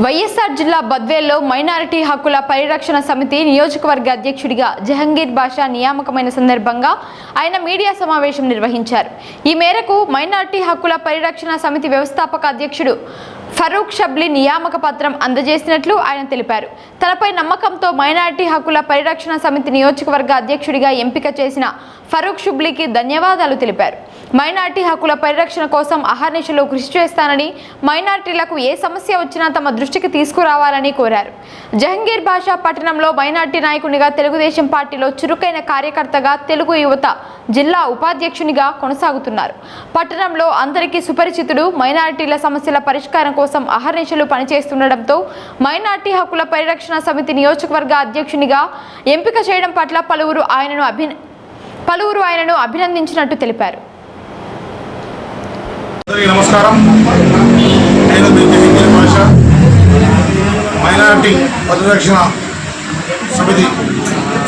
వైఎస్ఆర్ జిల్లా బద్వేల్లో మైనారిటీ హక్కుల పరిరక్షణ సమితి నియోజకవర్గ అధ్యక్షుడిగా జహంగీర్ బాషా నియామకమైన సందర్భంగా ఆయన మీడియా సమావేశం నిర్వహించారు. ఈ మేరకు మైనారిటీ హక్కుల పరిరక్షణ సమితి వ్యవస్థాపక అధ్యక్షుడు ఫరూక్ షబ్లీ నియామక పత్రం అందజేసినట్లు ఆయన తెలిపారు. తనపై నమ్మకంతో మైనారిటీ హక్కుల పరిరక్షణ సమితి నియోజకవర్గ అధ్యక్షుడిగా ఎంపిక చేసిన ఫరూక్ షుబ్లీకి ధన్యవాదాలు తెలిపారు. మైనార్టీ హక్కుల పరిరక్షణ కోసం అహర్నిశలు కృషి చేస్తానని మైనార్టీలకు ఏ సమస్య వచ్చినా తమ దృష్టికి తీసుకురావాలని కోరారు. జహంగీర్ భాషా పట్టణంలో మైనార్టీ నాయకునిగా తెలుగుదేశం పార్టీలో చురుకైన కార్యకర్తగా తెలుగు యువత జిల్లా ఉపాధ్యక్షునిగా కొనసాగుతున్నారు. పట్టణంలో అందరికీ సుపరిచితుడు మైనార్టీల సమస్యల పరిష్కారం కోసం కోసం అహర్నిశలు పనిచేస్తుండటంతో మైనార్టీ హక్కుల పరిరక్షణ సమితి నియోజకవర్గ అధ్యక్షునిగా ఎంపిక చేయడం పట్ల పలువురు ఆయనను అభి పలువురు ఆయనను అభినందించినట్టు తెలిపారు. అందరికీ నమస్కారం. నేను భాష మైనారిటీ పరిరక్షణ సమితి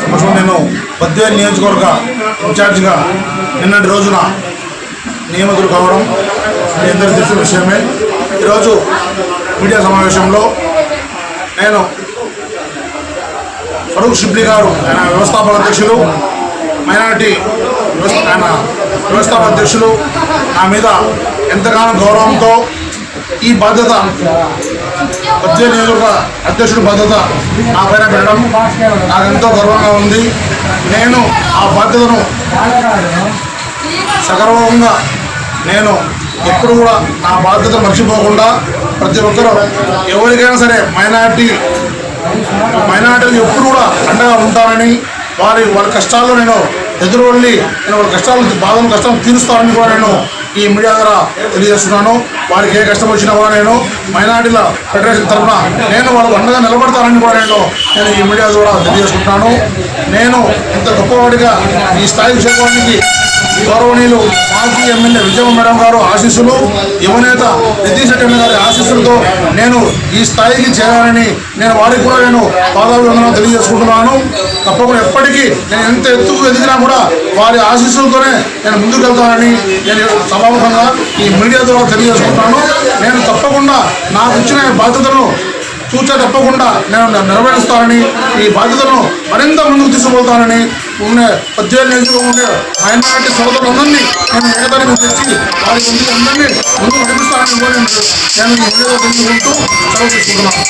సమక్షంలో నేను పద్దెనిమిది నియోజకవర్గ ఇన్ఛార్జ్గా నిన్నటి రోజున నియమితులు కావడం మీ అందరికీ తెలిసిన విషయమే. ఈరోజు మీడియా సమావేశంలో నేను ఫరూక్ షిబ్లీ గారు ఆయన వ్యవస్థాపక అధ్యక్షులు మైనారిటీ వ్యవస్థ ఆయన వ్యవస్థాపక అధ్యక్షులు నా మీద ఎంతగానో గౌరవంతో ఈ బాధ్యత మధ్య నియోజక అధ్యక్షుడి బాధ్యత నా పైన పెట్టడం నాకు ఎంతో గర్వంగా ఉంది. నేను ఆ బాధ్యతను సగర్వంగా నేను ఎప్పుడు కూడా నా బాధ్యత మర్చిపోకుండా ప్రతి ఒక్కరూ ఎవరికైనా సరే మైనార్టీ మైనార్టీలు ఎప్పుడు కూడా అండగా ఉంటానని వారి వాళ్ళ కష్టాల్లో నేను ఎదురు నేను వాళ్ళ కష్టాలు బాధను కష్టాలు తీరుస్తానని కూడా నేను ఈ మీడియా ద్వారా తెలియజేస్తున్నాను. వారికి ఏ కష్టం వచ్చినా కూడా నేను మైనార్టీల ఫెడరేషన్ తరఫున నేను వాళ్ళకు అండగా నిలబడతానని కూడా నేను నేను ఈ మీడియా ద్వారా తెలియజేసుకుంటున్నాను నేను ఇంత గొప్పవాడిగా ఈ స్థాయికి చేరుకోవడానికి గౌరవనీయులు మాజీ ఎమ్మెల్యే విజయ మేడం గారు ఆశీస్సులు యువనేత నితీష్ రెడ్డి గారి ఆశీస్సులతో నేను ఈ స్థాయికి చేరాలని నేను వారికి కూడా నేను పాదాభివందనం తెలియజేసుకుంటున్నాను. తప్పకుండా ఎప్పటికీ నేను ఎంత ఎత్తుకు ఎదిగినా కూడా వారి ఆశీస్సులతోనే నేను ముందుకు వెళ్తానని నేను సభాముఖంగా ఈ మీడియా ద్వారా తెలియజేసుకుంటున్నాను. నేను తప్పకుండా నాకు ఇచ్చిన బాధ్యతను బాధ్యతలను చూచా తప్పకుండా నేను నెరవేరుస్తానని ఈ బాధ్యతను మరింత ముందుకు తీసుకుపోతానని ఉండే పద్దెనిమిది నియోజకవర్గం ఉండే మైనారిటీ సోదరులందరినీ నేను ఏకదానికి తెచ్చి వారి ముందు అందరినీ ముందుకు నడిపిస్తానని నేను నేను తెలుసుకుంటూ సెలవు తీసుకుంటున్నాను.